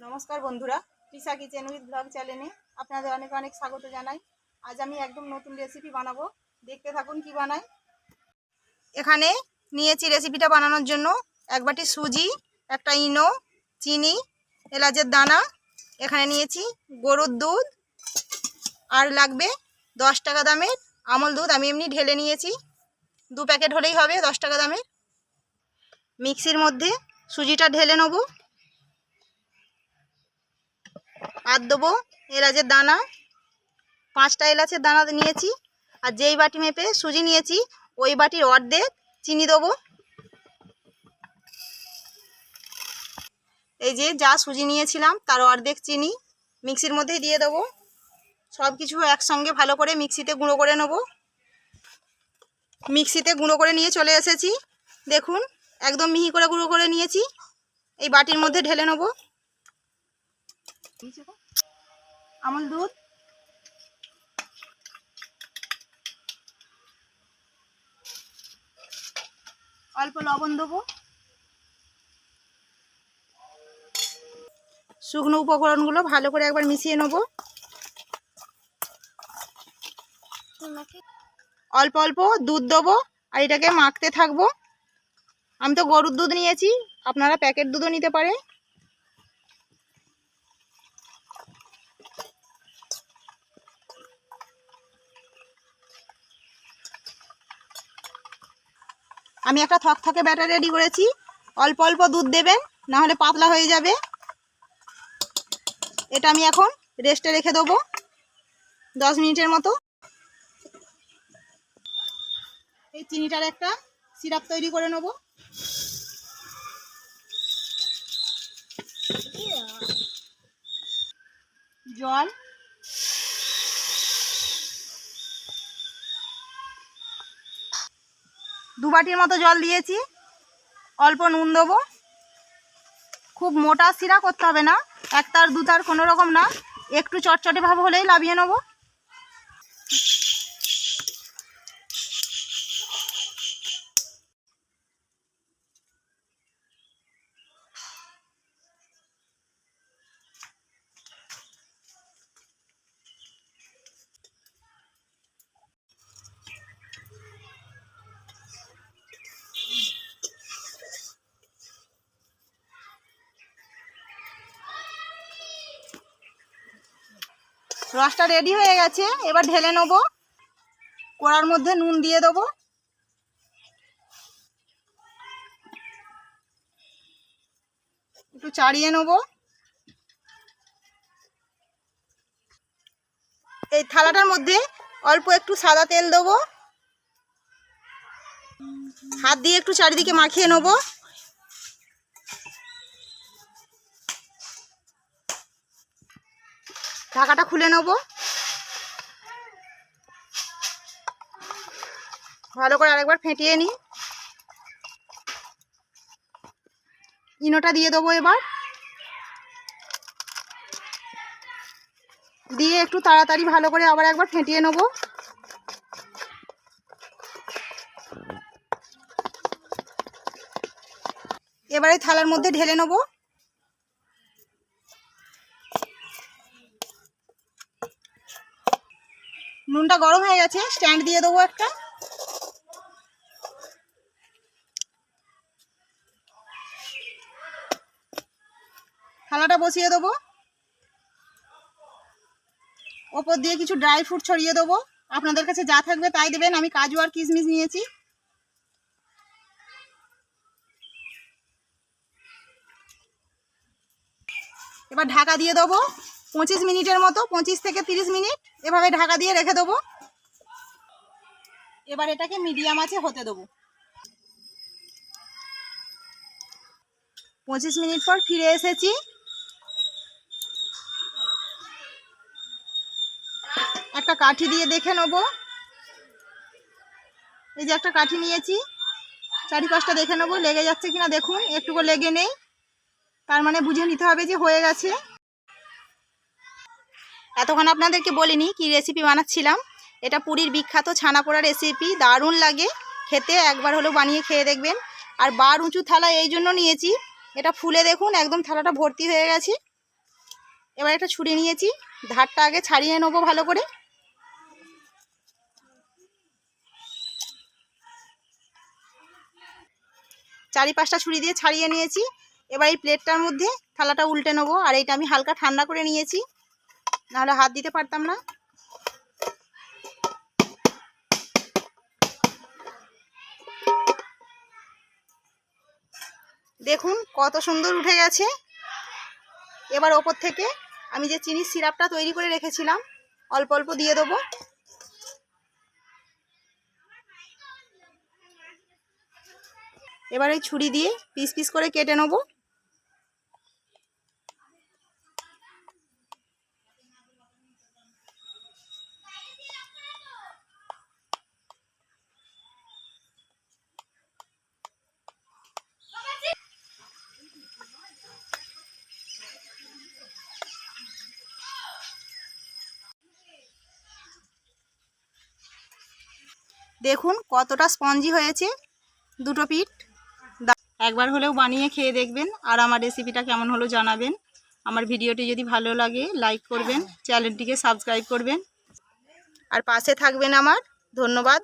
নমস্কার বন্ধুরা পিসা কিচেন উইথ ব্লগ চ্যানেলে আপনাদের অনেক অনেক স্বাগত জানাই। আজ আমি একদম নতুন রেসিপি বানাবো। দেখতে থাকুন কি বানাই। এখানে নিয়েছি রেসিপিটা বানানোর জন্য এক বাটি সুজি, একটা ইনো, চিনি, এলাচের দানা। এখানে নিয়েছি গরুর দুধ। আর লাগবে দশ টাকা দামের আমল দুধ। আমি এমনি ঢেলে নিয়েছি। দু প্যাকেট হলেই হবে দশ টাকা দামের। মিক্সির মধ্যে সুজিটা ঢেলে নেব। আর দেবো এলাচের দানা। পাঁচটা এলাচের দানা নিয়েছি। আর যেই বাটি মেপে সুজি নিয়েছি, ওই বাটির অর্ধেক চিনি দেবো। এই যে যা সুজি নিয়েছিলাম, তার অর্ধেক চিনি মিক্সির মধ্যেই দিয়ে দেবো। সব কিছু একসঙ্গে ভালো করে মিক্সিতে গুঁড়ো করে নেব। মিক্সিতে গুঁড়ো করে নিয়ে চলে এসেছি। দেখুন, একদম মিহি করে গুঁড়ো করে নিয়েছি। এই বাটির মধ্যে ঢেলে নেব। আমল দুধ। অল্প লবণ দেবো। শুকনো উপকরণগুলো ভালো করে একবার মিশিয়ে নেব। অল্প অল্প দুধ দেবো আর এটাকে মাখতে থাকব। আমি তো গরুর দুধ নিয়েছি, আপনারা প্যাকেট দুধও নিতে পারে। আমি একটা থকথকে ব্যাটার রেডি করেছি। অল্প অল্প দুধ দেবেন না হলে পাতলা হয়ে যাবে। এটা আমি এখন রেস্টে রেখে দেবো, দশ মিনিটের মতো। এই চিনিটার একটা সিরাপ তৈরি করে নেব। জল দু বাটির মতো জল দিয়েছি। অল্প নুন দেবো। খুব মোটা সিরা করতে হবে না। এক তার দু তার কোনো রকম না। একটু চটচটে ভাব হলেই লাভিয়ে নেব। রসটা রেডি হয়ে গেছে, এবার ঢেলে নেব। কড়ার মধ্যে নুন দিয়ে দেবো। একটু চাড়িয়ে নেব। এই থালাটার মধ্যে অল্প একটু সাদা তেল দেবো। হাত দিয়ে একটু চারিদিকে মাখিয়ে নেব। ঢাকাটা খুলে নেব। ভালো করে আরেকবার ফেটিয়ে নিই। ইনোটা দিয়ে দেবো এবার। দিয়ে একটু তাড়াতাড়ি ভালো করে আবার একবার ফেটিয়ে নেব। এবারে থালার মধ্যে ঢেলে নেব। নুনটা গরম হয়ে গেছে স্ট্যান্ড দিয়ে দেবো একটা। থালাটা বসিয়ে দেবো। ওপর দিয়ে কিছু ড্রাই ফ্রুট ছড়িয়ে দেবো। আপনাদের কাছে যা থাকবে তাই দেবেন, আমি কাজু আর কিশমিশ নিয়েছি। এবার ঢাকা দিয়ে দেবো পঁচিশ মিনিটের মতো, পঁচিশ থেকে তিরিশ মিনিট। এভাবে ঢাকা দিয়ে রেখে দেবো। এবার এটাকে মিডিয়াম আছে হতে দেবো। পঁচিশ মিনিট পর ফিরে এসেছি। একটা কাঠি দিয়ে দেখে নেব। এই যে একটা কাঠি নিয়েছি। চারিপাশটা দেখে নেব। লেগে যাচ্ছে কিনা দেখুন। একটুকু লেগে নেই। তার মানে বুঝে নিতে হবে যে হয়ে গেছে। এতক্ষণ আপনাদেরকে বলিনি কি রেসিপি বানাচ্ছিলাম। এটা পুরীর বিখ্যাত ছানা পোড়া রেসিপি দারুণ লাগে। খেতে একবার হলেও বানিয়ে খেয়ে দেখবেন। আর বার উঁচু থালা এই জন্য নিয়েছি। এটা ফুলে দেখুন, একদম থালাটা ভর্তি হয়ে গেছে। এবার একটা ছুরি নিয়েছি। ধারটা আগে ছাড়িয়ে নেব ভালো করে। চারি পাঁচটা ছুরি দিয়ে ছাড়িয়ে নিয়েছি। এবার এই প্লেটটার মধ্যে থালাটা উল্টে নেব। আর এইটা আমি হালকা ঠান্ডা করে নিয়েছি। নাহলে হাত দিতে পারতাম না। দেখুন কত সুন্দর উঠে গেছে। এবার ওপর থেকে আমি যে চিনির সিরাপটা তৈরি করে রেখেছিলাম, অল্প অল্প দিয়ে দেবো। এবার ওই ছুরি দিয়ে পিস পিস করে কেটে নেব। দেখুন কতটা স্পঞ্জি হয়েছে। দুটো পিঠ। একবার হলেও বানিয়ে খেয়ে দেখবেন আর আমার রেসিপিটা কেমন হলো জানাবেন। আমার ভিডিওটি যদি ভালো লাগে লাইক করবেন চ্যানেলটিকে সাবস্ক্রাইব করবেন। আর পাশে থাকবেন আমার। ধন্যবাদ।